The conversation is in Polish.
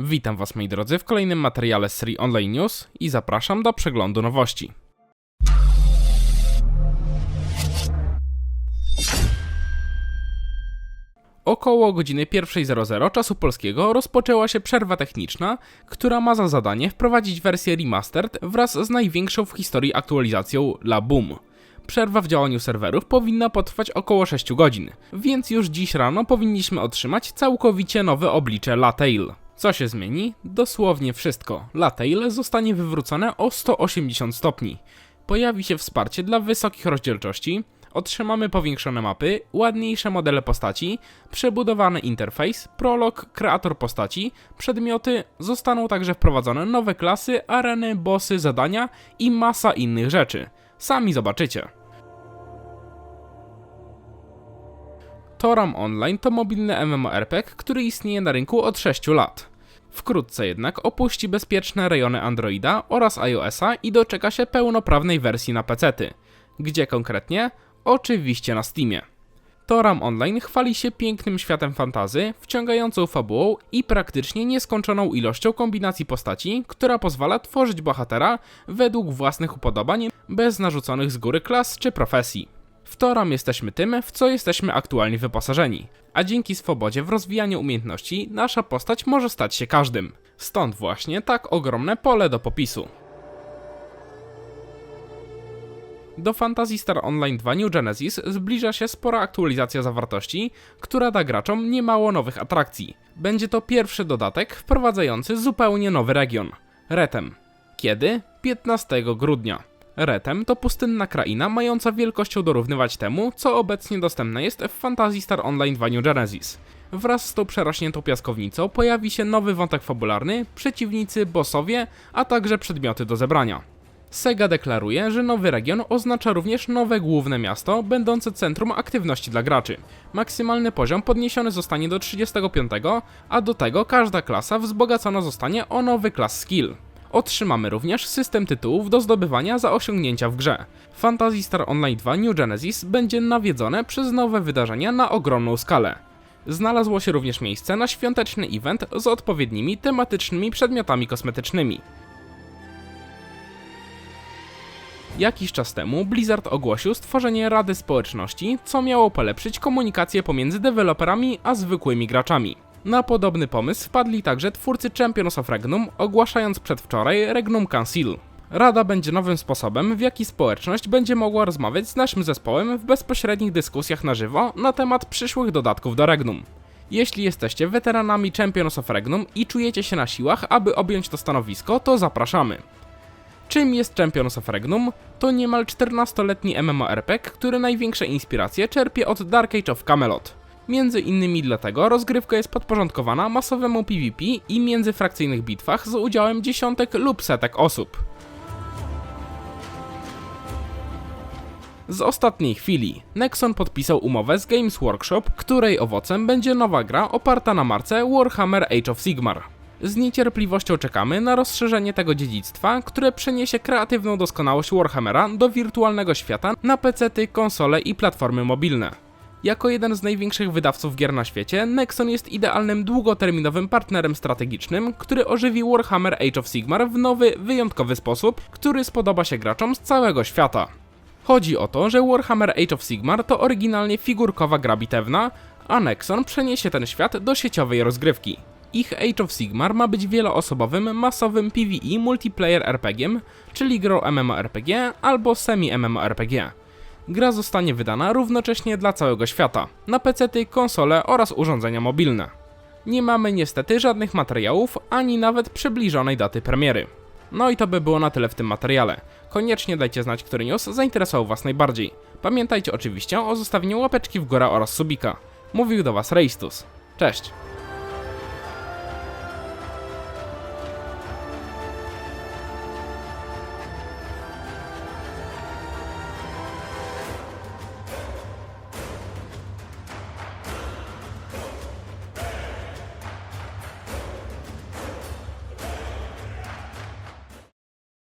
Witam Was moi drodzy w kolejnym materiale z serii Online News i zapraszam do przeglądu nowości. Około godziny 1.00 czasu polskiego rozpoczęła się przerwa techniczna, która ma za zadanie wprowadzić wersję remastered wraz z największą w historii aktualizacją La Boom. Przerwa w działaniu serwerów powinna potrwać około 6 godzin, więc już dziś rano powinniśmy otrzymać całkowicie nowe oblicze Latail. Co się zmieni? Dosłownie wszystko. Latail zostanie wywrócone o 180 stopni. Pojawi się wsparcie dla wysokich rozdzielczości, otrzymamy powiększone mapy, ładniejsze modele postaci, przebudowany interfejs, prolog, kreator postaci, przedmioty, zostaną także wprowadzone nowe klasy, areny, bossy, zadania i masa innych rzeczy. Sami zobaczycie. Toram Online to mobilny MMORPG, który istnieje na rynku od 6 lat. Wkrótce jednak opuści bezpieczne rejony Androida oraz iOSa i doczeka się pełnoprawnej wersji na PC-ty. Gdzie konkretnie? Oczywiście na Steamie. Toram Online chwali się pięknym światem fantazy, wciągającą fabułą i praktycznie nieskończoną ilością kombinacji postaci, która pozwala tworzyć bohatera według własnych upodobań, bez narzuconych z góry klas czy profesji. W Toram jesteśmy tym, w co jesteśmy aktualnie wyposażeni, a dzięki swobodzie w rozwijaniu umiejętności nasza postać może stać się każdym. Stąd właśnie tak ogromne pole do popisu. Do Fantasy Star Online 2 New Genesis zbliża się spora aktualizacja zawartości, która da graczom niemało nowych atrakcji. Będzie to pierwszy dodatek wprowadzający zupełnie nowy region Retem. Kiedy? 15 grudnia. Retem to pustynna kraina mająca wielkością dorównywać temu, co obecnie dostępne jest w Fantasy Star Online 2 New Genesis. Wraz z tą przerośniętą piaskownicą pojawi się nowy wątek fabularny, przeciwnicy, bossowie, a także przedmioty do zebrania. Sega deklaruje, że nowy region oznacza również nowe główne miasto, będące centrum aktywności dla graczy. Maksymalny poziom podniesiony zostanie do 35, a do tego każda klasa wzbogacona zostanie o nowy klas skill. Otrzymamy również system tytułów do zdobywania za osiągnięcia w grze. Fantasy Star Online 2 New Genesis będzie nawiedzone przez nowe wydarzenia na ogromną skalę. Znalazło się również miejsce na świąteczny event z odpowiednimi tematycznymi przedmiotami kosmetycznymi. Jakiś czas temu Blizzard ogłosił stworzenie Rady Społeczności, co miało polepszyć komunikację pomiędzy deweloperami a zwykłymi graczami. Na podobny pomysł wpadli także twórcy Champions of Regnum, ogłaszając przedwczoraj Regnum Council. Rada będzie nowym sposobem, w jaki społeczność będzie mogła rozmawiać z naszym zespołem w bezpośrednich dyskusjach na żywo na temat przyszłych dodatków do Regnum. Jeśli jesteście weteranami Champions of Regnum i czujecie się na siłach, aby objąć to stanowisko, to zapraszamy. Czym jest Champions of Regnum? To niemal 14-letni MMORPG, który największe inspiracje czerpie od Dark Age of Camelot. Między innymi dlatego rozgrywka jest podporządkowana masowemu PvP i międzyfrakcyjnych bitwach z udziałem dziesiątek lub setek osób. Z ostatniej chwili Nexon podpisał umowę z Games Workshop, której owocem będzie nowa gra oparta na marce Warhammer Age of Sigmar. Z niecierpliwością czekamy na rozszerzenie tego dziedzictwa, które przeniesie kreatywną doskonałość Warhammera do wirtualnego świata na PC-ty, konsole i platformy mobilne. Jako jeden z największych wydawców gier na świecie, Nexon jest idealnym długoterminowym partnerem strategicznym, który ożywi Warhammer Age of Sigmar w nowy, wyjątkowy sposób, który spodoba się graczom z całego świata. Chodzi o to, że Warhammer Age of Sigmar to oryginalnie figurkowa gra bitewna, a Nexon przeniesie ten świat do sieciowej rozgrywki. Ich Age of Sigmar ma być wieloosobowym, masowym PvE multiplayer RPG, czyli grą MMORPG albo semi-MMORPG. Gra zostanie wydana równocześnie dla całego świata, na PC-ty, konsole oraz urządzenia mobilne. Nie mamy niestety żadnych materiałów, ani nawet przybliżonej daty premiery. No i to by było na tyle w tym materiale. Koniecznie dajcie znać, który news zainteresował Was najbardziej. Pamiętajcie oczywiście o zostawieniu łapeczki w górę oraz subika. Mówił do Was Reistus. Cześć!